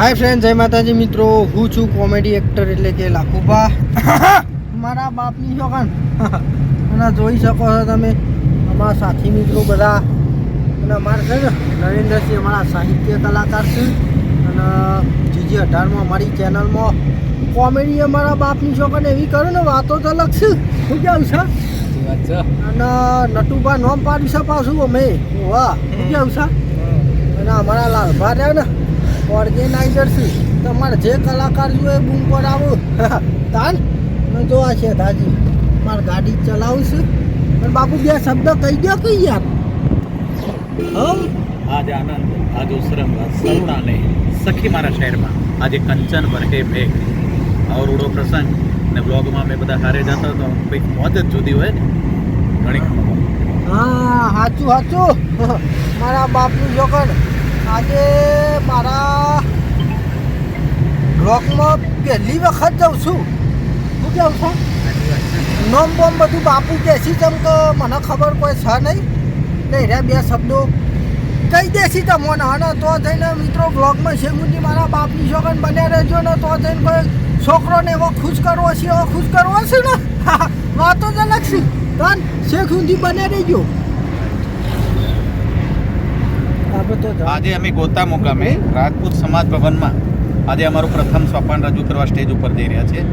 હાય friend જય માતાજી મિત્રો. હું છું કોમેડી એક્ટર એટલે કે લાખુભા. મારા બાપની શોખાન અને જોઈ શકો છો તમે અમારા સાથી મિત્રો બધા. અને અમારા છે ને નરેન્દ્રસિંહ અમારા સાહિત્ય કલાકાર છે. અને જીજી અઢારમાં અમારી ચેનલમાં કોમેડી અમારા બાપની શોખાન એવી કરો ને વાતો તો અલગ છે. શું કેવું છે? અને નટુભા નોમ પાડી છે પાછું અમે. વાહ શું કેવું છે? અને અમારા લાલભા રહ્યા ને. ઓર્ગેનાઇઝર છે. તમારે જે કલાકાર જોઈએ બૂમ પર આવો. તાન મેં જોવા છે દાજી મારે ગાડી ચલાવું છું. પણ બાપુ બે શબ્દ કહી દો કે યાર. હમ? આજ આનંદ આજ ઉસરંગ આજ સરુણા ને સખી મારા શહેરમાં. આજે કંચન ભરકે મેઘ આવો રૂડો પ્રસંગ. ને બ્લોગમાં મેં બધા હારે જતા તો કંઈક મોજ જ જુદી હોય ને. ઘણી હા સાચું સાચું મારા બાપનું જોકર આજે મારા બ્લોકમાં પહેલી વખત જાઉં છું. શું જાઉં છું? નોમ બોમ બધું બાપુ દેશી તમ તો મને ખબર કોઈ છે નહીં. નહીં રહ્યા બે શબ્દો. કઈ દેશી તમને. અને તો થઈને મિત્રો બ્લોગમાં શેગુંજી મારા બાપની શોખન બન્યા રહેજો ને તો થઈને કોઈ છોકરોને એવો ખુશ કરવો છે, એવો ખુશ કરવો છે ને? વાતો જ અલગ છે. તન સુધી બન્યા રહેજો આપણે તો આજે અમે ગોતા મુકામે રાજપૂત સમાજ ભવનમાં આજે અમારું પ્રથમ સોપાન રજૂ કરવા સ્ટેજ ઉપર જઈ રહ્યા છે.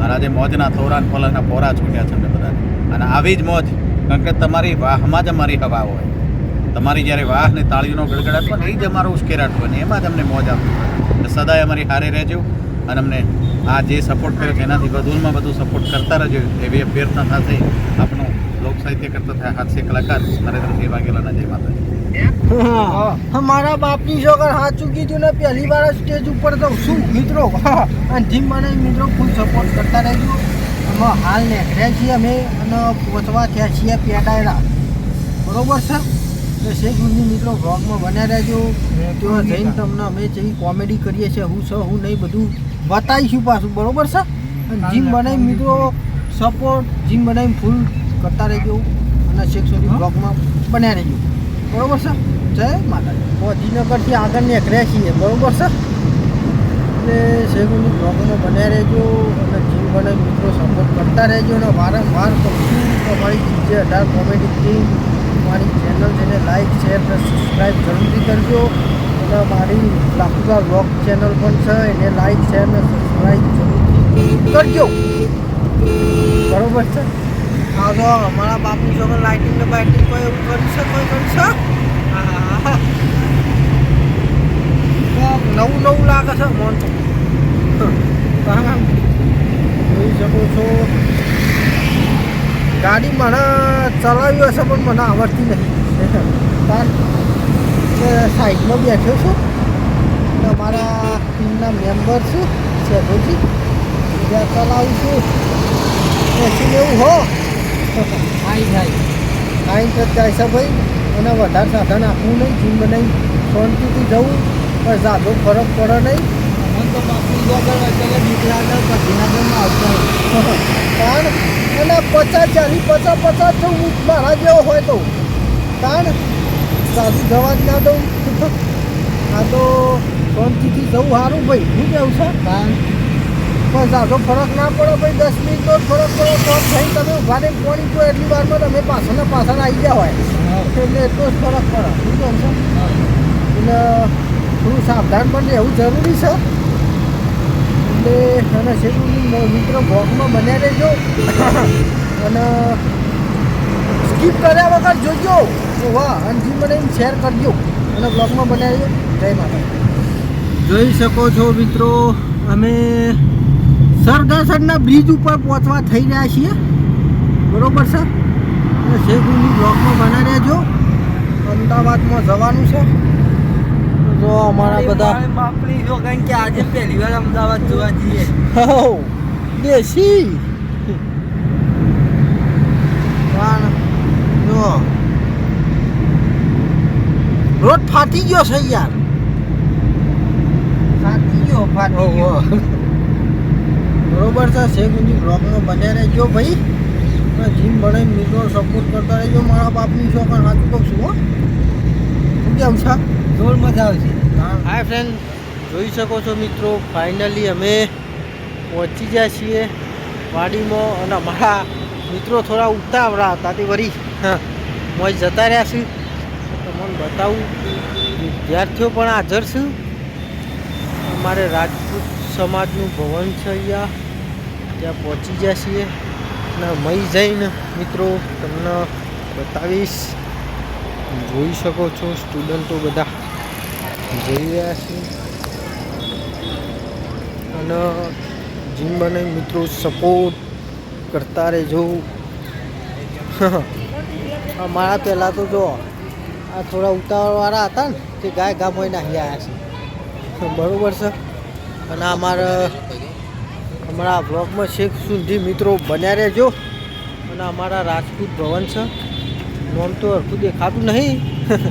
અને આજે મોજના થોરાન ફોલાના પોરા છૂટ્યા છે અમે બધા. અને આવી જ મોજ, કારણ કે તમારી વાહમાં જ અમારી હવા હોય. તમારી જ્યારે વાહ ને તાળીઓનો ગડગડાટ ને, એ જ અમારો ઉશ્કેરાટ હોય ને, એમાં જ અમને મોજ આવતી હોય. સદાય અમારી હારે રહેજો અને અમને આ જે સપોર્ટ કર્યો છે એનાથી વધુમાં વધુ સપોર્ટ કરતા રહેજો, એવી અભ્યર્થના સાથે આપણું લોક સાહિત્ય કરતા થયા હાસ્ય કલાકાર નરેન્દ્રસિંહ વાઘેલાના જય માતાજી. મારા બાપની છોકર સાચું કીધું ને પહેલી વાર સ્ટેજ ઉપર તો શું મિત્રો. અને જીમ મને મિત્રો ફૂલ સપોર્ટ કરતા રહેજો. અમે હાલ નીકળ્યા છીએ અમે અને પહોંચવા થયા છીએ પેડાયરા બરોબર છે? તો શેખ ગુંજી મિત્રો બ્લોગમાં બન્યા રહેજો. ત્યાં જઈને તમને અમે જેવી કોમેડી કરીએ છીએ હું છે હું નહીં બધું બતાવીશું પાછું. બરોબર છે? અને જીમ બનાવી મિત્રો સપોર્ટ જીમ બનાવીને ફૂલ કરતા રહેજો. અને શેખ સુધી બ્લોગમાં બન્યા રહેજો. બરોબર છે? જય માતાજી. ગાંધીનગરથી આગળ નીકળ્યા છીએ, બરોબર છે? એટલે શેખુની બ્લોગનો બન્યા રહેજો અને જીમ બને મિત્રો સપોર્ટ કરતા રહેજો અને વારંવાર કહું છું અમારી જે અઢાર કોમેડી ટીમ મારી ચેનલ જેને લાઇક શેર અને સબસ્ક્રાઈબ જરૂરથી કરજો. અને મારી લાખુકા બ્લોગ ચેનલ પણ છે, એને લાઇક શેર અને સબસ્ક્રાઈબ જરૂરથી કરજો. બરોબર છે? હા તો અમારા બાપુ છોકરા લાઇટિંગ ને બાઇટિંગ કોઈ એવું કરશે કોઈ કરશે નવું નવું લાગે છે મન. જોઈ શકો છો. ગાડી મને ચલાવી હશે, પણ મને આવડતી નથી. કારણ સાઈડમાં બેઠો છું. અમારા ટીમના મેમ્બર છું સેગોજી ત્યાં ચલાવું છું. એસી એવું હો. આઈ જાય. આઈ તો જાય ભાઈ. અને વધારે સાધન આપવું નહીં જીમ નહીં. શાંતિથી જવું પણ ઝાઝો ફરક પડે નહીં. મને તો બાપુ આગળ અત્યારે આગળ ગાંધીનગરમાં આવતા તાણ અને પચાસ ચાલીસ પચાસ પચાસ જવું મારા જેવો હોય તો. કારણ સાધુ જવા જ ના દઉં. આ તો શાંતિથી જવું સારું ભાઈ. શું કહેવું છે? તાણ પણ સાધો ફરક ના પડે ભાઈ, દસ મિનિટનો ફરક પડે, તો થઈ તમે ઊભા ને પોણી તો એટલી વારમાં તમે પાછળના પાછળ આવી ગયા હોય. એટલે એટલો જ ફરક પડે. શું છે? એટલે થોડું સાવધાન પણ રહેવું જરૂરી છે. એટલે અને શેરુની મિત્ર બ્લોગમાં બન્યા રહેજો. અને સ્કીપ કર્યા વગર જોજો. વાહ, અને જી મને શેર કરજો. અને બ્લોગમાં રહેજો જય માતા જોઈ શકો છો મિત્રો, અમે સરદાસરના બ્રિજ ઉપર પહોંચવા થઈ રહ્યા છીએ. બરોબર છે? અને શેખુની બ્લોકમાં બના રહેજો. અમદાવાદમાં જવાનું છે. તો અમારા બધા બાપડી જો કારણ કે આજે પહેલી વાર અમદાવાદ જોવા જઈએ. હો દેશી. જો રોડ ફાટી ગયો છે યાર. ફાટી ગયો ફાટી ગયો. બરોબર છે શેખુંજી બ્લોગનો બન્યા રહેજો ભાઈ. અને જીમ ભણે મિત્રો સપોર્ટ કરતા રહેજો. મારા બાપની પણ સાચું કહું છું હો? શું કેવું છે? જોર મજા આવશે હાય ફ્રેન્ડ જોઈ શકો છો મિત્રો ફાઇનલી અમે પહોંચી ગયા છીએ વાડીમાં અને અમારા મિત્રો થોડા ઉતાવળા હતા તે વળી હા મોજ જતા રહ્યા છું. તમને બતાવું વિદ્યાર્થીઓ પણ હાજર છે. અમારે રાજપૂત સમાજનું ભવન છે અહીંયા. ત્યાં પહોંચી ગયા છીએ. અને મઈ જઈને મિત્રો તમને બતાવીશ. જોઈ શકો છો સ્ટુડન્ટો બધા. જઈ રહ્યા છે. અને જીમ બને મિત્રો સપોર્ટ કરતા રહેજો. મારા પહેલાં તો જો, આ થોડા ઉતાવળવાળા હતા ને, તે ગાય ગામ હોય નાહી આવ્યા છે. બરોબર છે. અને અમારા અમારા બ્લોગમાં છેક સુધી મિત્રો બન્યા રહેજો. અને અમારા રાજપૂત ભવન છે. નોમ તો હરખું દેખાતું નહીં.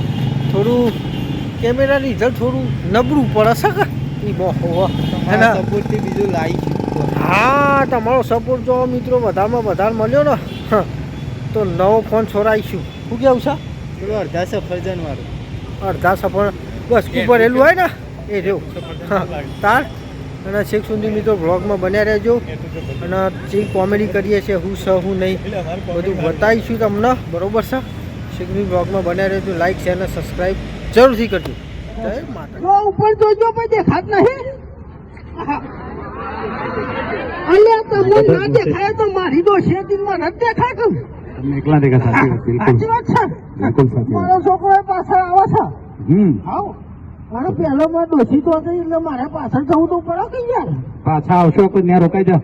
થોડું કેમેરા રિઝલ્ટ થોડું નબળું પડે છે કે? ઈ બહુ. તમારા સપોર્ટથી બીજું લાઈક હા તમારો સપોર્ટ જો મિત્રો વધારેમાં વધારે મળ્યો ને. હ, તો નવો ફોન છોડાવીશું. શું કેવું છે? પેલું અડધા સફરજન વાળું. અડધા સફળ બસ ઉપર એલું હોય ને? એ રહ્યું. હા, તાર? અને છેક સુધી મિત્રો બ્લોગમાં બન્યા રહેજો. અને જે કોમેડી કરીએ છીએ હું સ હું નહીં બધું બતાવીશું તમને. બરોબર છે? છેક સુધી બ્લોગમાં બન્યા રહેજો. લાઈક શેર અને સબસ્ક્રાઈબ જરૂરથી કરજો. જય માતા ઉપર જોજો પણ દેખાત નહીં. અલ્યા તમને ના દેખાય તો મારી દો શેતીમાં નથી દેખાતું. તમને એકલા દેખા સાચી વાત સાચી વાત છે. બિલકુલ સાચી મારો છોકરો પાછળ આવે છે. હમ. હાઉ મારો પહેલો માં ડોસી તો હતી એટલે મારે પાછળ જવું તો પડે કે યાર? પાછા આવશો કોઈ ત્યાં રોકાઈ જાઓ.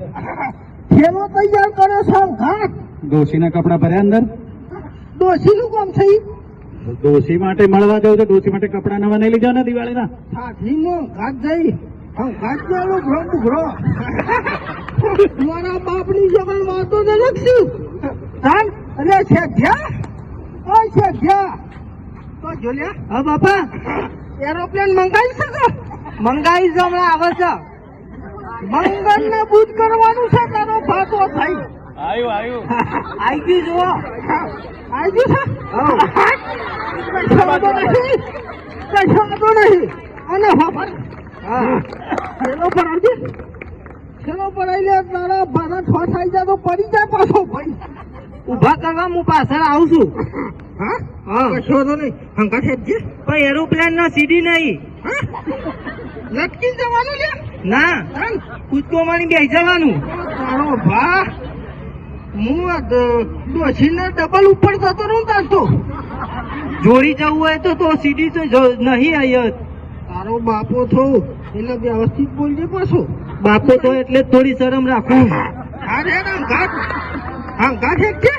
થેલો તૈયાર કરે છે આમ ઘાટ કપડા ભર્યા અંદર? ડોસી નું કામ થઈ ડોશી માટે મળવા જવું તો ડોશી માટે કપડા નવા નહીં લીધા ને દિવાળીના? સાથી માં ઘાટ જઈ. આમ ઘાટ ગયેલો ઘરો ઘરો મારા બાપની જગન વાતો ને લખશું. ચાલ અરે છે ઘ્યા ઓય છે ઘ્યા તો જોલ્યા? હા બાપા. એરોપ્લેન મંગાવી શકો મંગાવી છે હમણાં આવે છે. મંગળ ને બુધ કરવાનું છે તારો ફાતો થઈ આવ્યું આવ્યું આવી ગયું જુઓ. આવી ગયું છે? કશો વાંધો નહીં. અને વાપર છેલ્લો પર આવજે. છેલ્લો પર આવી લે તારા ભાના છ થઈ જાય તો પડી જાય પાછો ભાઈ. ઊભા કરવા હું પાછળ આવું છું. હા? કશો તો નહીં. હંકા છે પણ એરોપ્લેન નો સીડી નહીં. લટકી જવાનું લે ના. કૂદકો મારી બેસી જવાનું. તારો ભા. હું ડોસીને ડબલ ઉપર જતો રહું તાર તો. જોડી જવું હોય તો તો સીડી તો નહીં અહીંયા તારો બાપો થો એટલે વ્યવસ્થિત બોલજે પાછો. બાપો તો એટલે થોડી શરમ રાખું. અરે હંગાત હેક છે?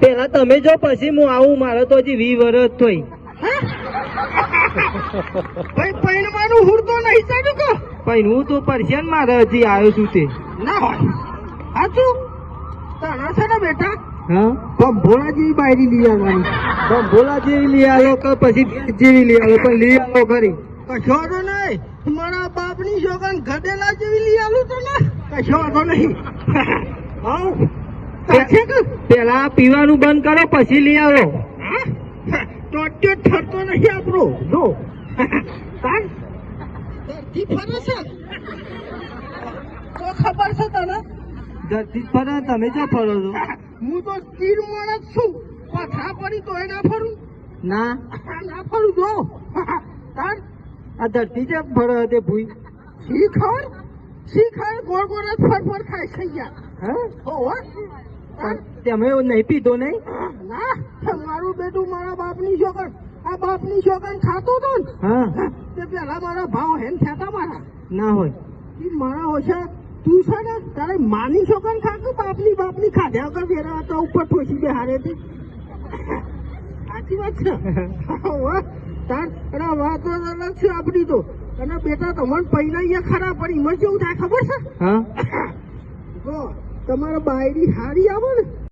પેલા તમે જો પછી હું આવું મારે તો હજી વી વરસ થઈ. પૈણવાનું હુરતો નહીં ચાલ્યું કે પણ હું તો પરસ્યાન મારે હજી આવ્યો છું તે. ના હોય. સાચું? તારા છે ને બેટા? હા? ભોળા જેવી બાયરી લઈ આવવાની. ભોલા જેવી લઈ આવ્યો કે પછી જેવી લઈ આવ્યો પણ લઈ આવ્યો ખરી કશો તો નહીં. મારા બાપની શોગન ગધેલા જેવી લઈ આવ્યું તો ને કશો વાંધો નહીં. કે પેલા પીવાનું બંધ કરો પછી લઈ આવો. હા? તો અત્યારે ઠરતો નહીં આપણો. જો. તાન ધરતી ફરે છે. તો ખબર છે તને? ધરતી પર તમે ક્યાં ફરો છો? હું તો સ્થિર માણસ છું. પાછા પડી તોય ના ફરું. ના? ના ફરું જો. તાન આ ધરતી ક્યાં ફરો તે ભૂઈ? શી ખબર? શી ખબર? ગોળ ગોળ જ ફર ફર ખાય છે યાર હા? તાન તમે નહીં પીધો નહીં? ના મારું બેટું મારા બાપની છોકર. આ બાપની છોકર ખાતો તો ને? હા. તે પેલા મારા ભાવ હેન થયા મારા. ના હોય. મારા ઓછા તું છે ને તારે માની છોકર ખા બાપની બાપની ખાધ્યા વગર વેરા હતા ઉપર ઠોસી બે હારે હતી? સાચી વાત છે. તાર અરે વાત અલગ છે આપણી તો. અને બેટા તમને પૈના ખરા પણ એમાં કેવું થાય ખબર છે? હા. તમારા બાયડી હારી આવે ને.